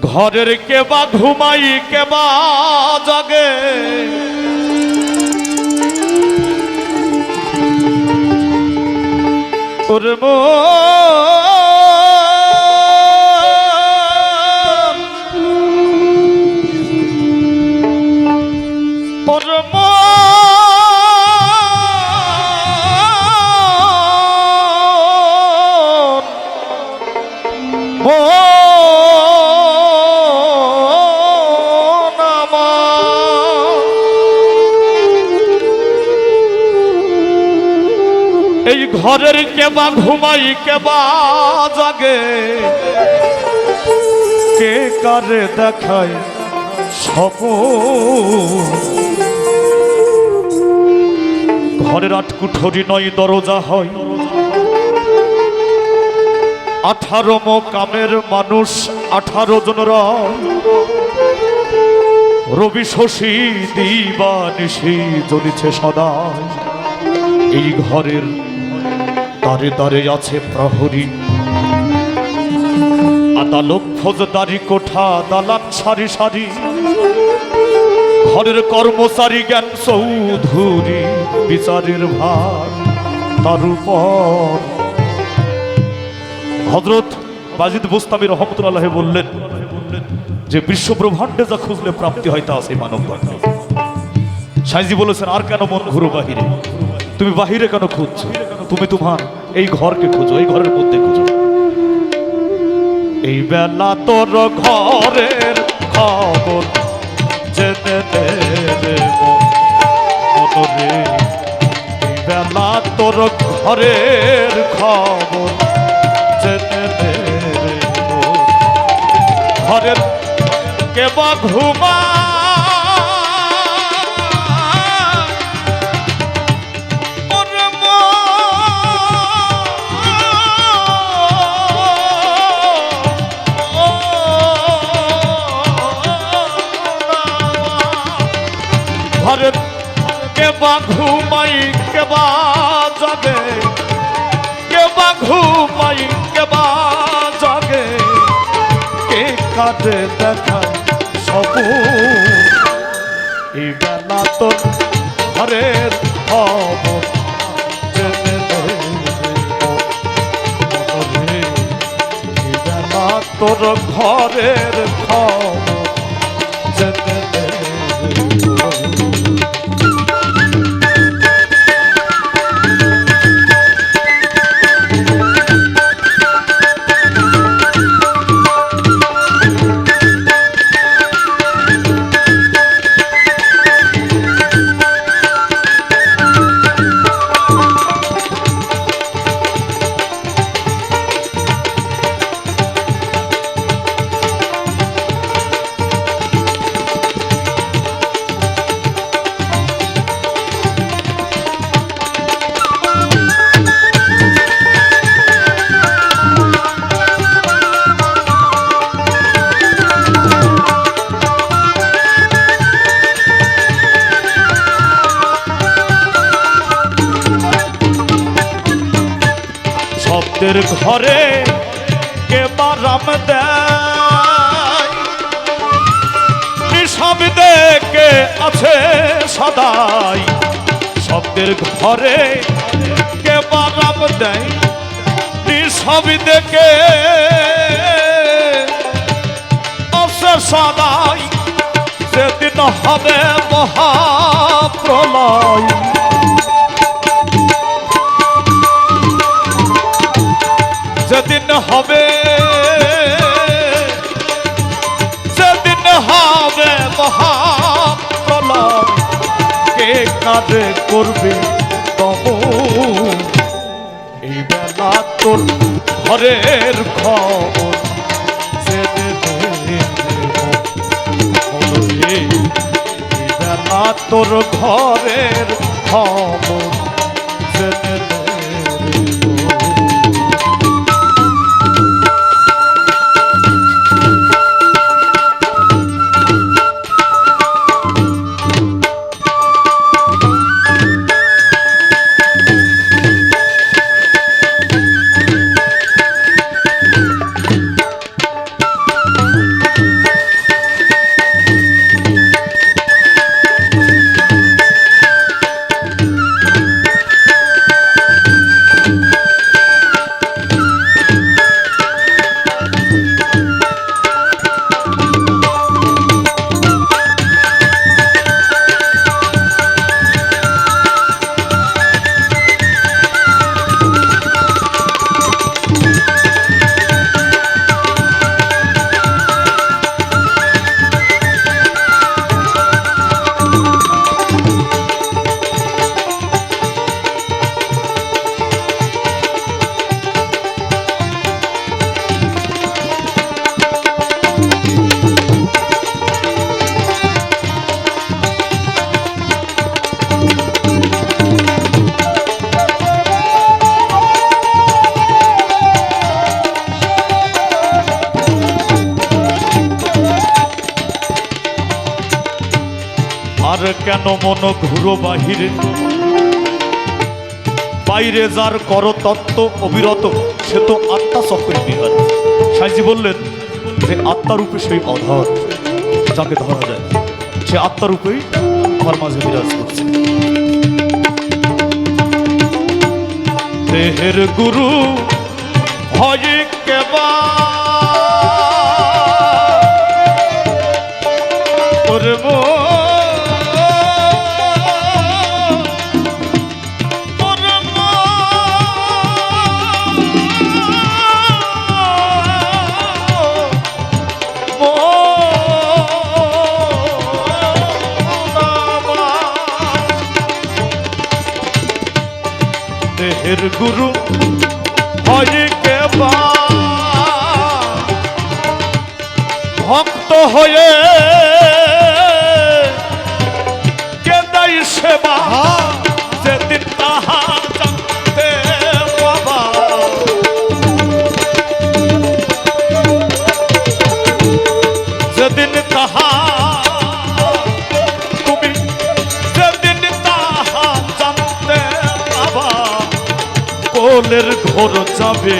ঘরের কেবা ঘুমাই কেবা জাগে। উর্ম মন ঘরের কেবা ঘুমাই কেবা জাগে। কে কারে দেখায় সপ ঘরের আট কুঠরি নয়, দরজা হয়। আঠারো কামের মানুষ, আঠারো জন রবি শশী দিবা নিশি জ্বলিছে সদা এই ঘরের তারে তারে আছে প্রহরী। আদালত ফৌজদারি কোঠা দালান সারি সারি। ঘরের কর্মচারী জ্ঞান চৌধুরী, বিচারের ভার তার উপর। হজরত বাজিদ বুস্তামি রহমতুল্লাহ বললেন, যে বিশ্ব ব্রহ্মাণ্ডে যা খুঁজলে প্রাপ্তি হয় তা সেই মানব। সাইজি বলেছেন, আর কেন মন ঘুরো বাহিরে? তুমি বাহিরে কেন খুঁজছো? তুমি তোমার এই ঘরকে খুঁজো এই ঘরের মধ্যে খুঁজো। এই বেলা তোর ঘরের খবর মন, এই বেলা তোর ঘরের খবর মন। ঘরের কেবা ঘুমা ঘুমাই কেবা জাগে কেবা ঘুমাই কেবা জাগে কে কাটে দেখা সব বেলা তোর ঘরের খবর তোর ঘরের খবর শব্দের ঘরে কে বারাম দেয়? নিঃশব্দে কে আছে সদাই, শব্দের ঘরে কে বারাম দেয়? নিঃশব্দে কে আছে সদাই সেদিন হবে মহাপ্রলয়। যেদিন হবে যেদিন হবে মহাপ্রলয়, কে কাঁধে করবে তব এই বেলা তোর ঘরের খবর। তোর ঘরের খবর জেনে আর কেন মন ঘুরো বাহিরে? বাইরে যার কর তত্ত্ব অবিরত, সে তো আত্মা চক্রে বিহার। সাইজি বললেন যে আত্মারূপে সেই অধর, যাকে ধরা যায়। সে আত্মারূপেই ঘর মাঝে বিরাজ করছে। দেহের গুরু হয় কেবা দেহের গুরু হয় কেবা ভক্ত হয়ে কেদাই সেবা যেদিন তাহা কোলের ঘোর যাবে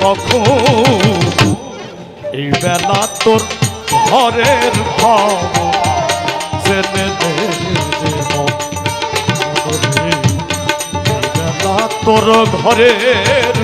কখন? এই বেলা তোর ঘরের ভাব জেনে বেলা তোর ঘরের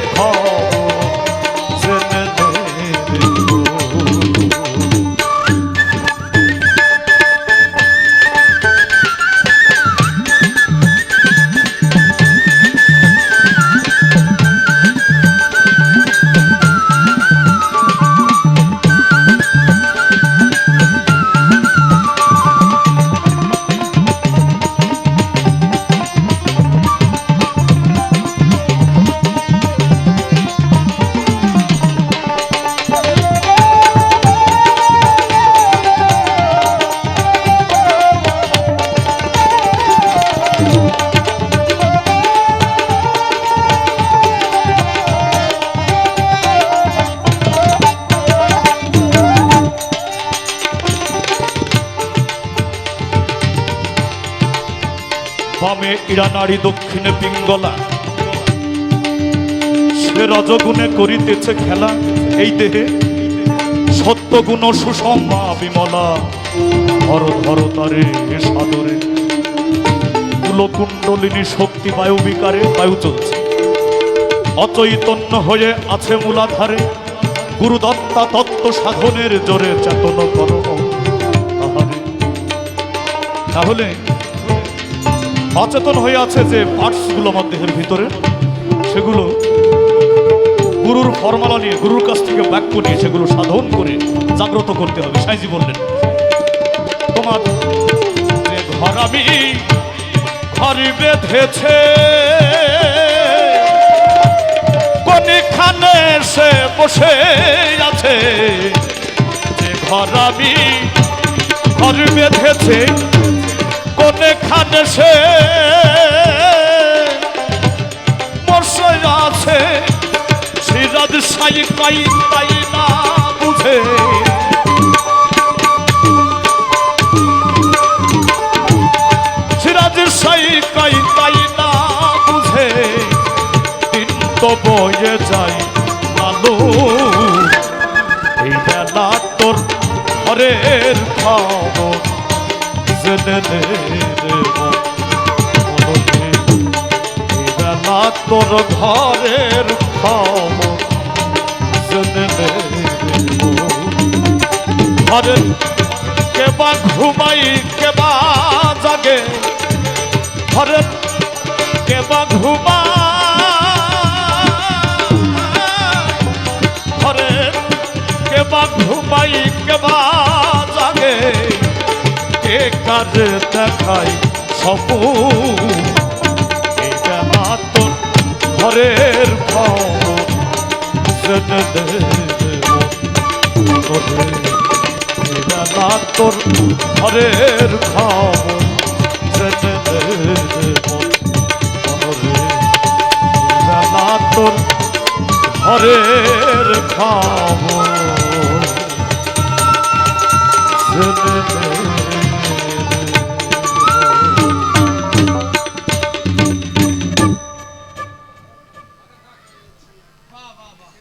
বামে ইরানারি দক্ষিণে পিঙ্গলা। সে রজগুণে করিতেছে খেলা। এই দেহে সত্যগুণ সুষমা বিমলা। ধর ধর তারে সাদরে। কুলকুণ্ডলিনী শক্তি বায়ু বিকারে বায়ু চলছে। অচৈতন্য হয়ে আছে মূলাধারে। গুরুদত্তা তত্ত্ব সাধনের জোরে চেতন করম তাহলে অচেতন হয়ে আছে যে পার্টসগুলো আমার দেহের ভিতরে, সেগুলো গুরুর ফর্মালা নিয়ে, গুরুর কাছ থেকে বাক্য নিয়ে সেগুলো সাধন করে জাগ্রত করতে হবে। সাইজি বললেন, তোমার যে ঘর আমি ঘরে বেঁধেছে। কোনখানে সে বসে আছে? যে ঘর আমি ঘর বেঁধেছে। কোনখানে সে। বসে আছে, সিরাজ সাই কাই তাই না বুঝে। সিরাজ সাই কাই তাই না বুঝে। দিন তো বয়ে যায় আলো। এই বেলা তোর ঘরের খবর জেনে তোর ঘরের খবর জেনে নে ঘরে কেবা ঘুমাই, কেবা জাগে। ঘরে কেবা ঘুমা ঘরে কেবা ঘুমাই, কেবা জাগে। কে কাজে দেখাই তোর ঘরের নে তোর ঘরের খবর না তোর ঘরের খবর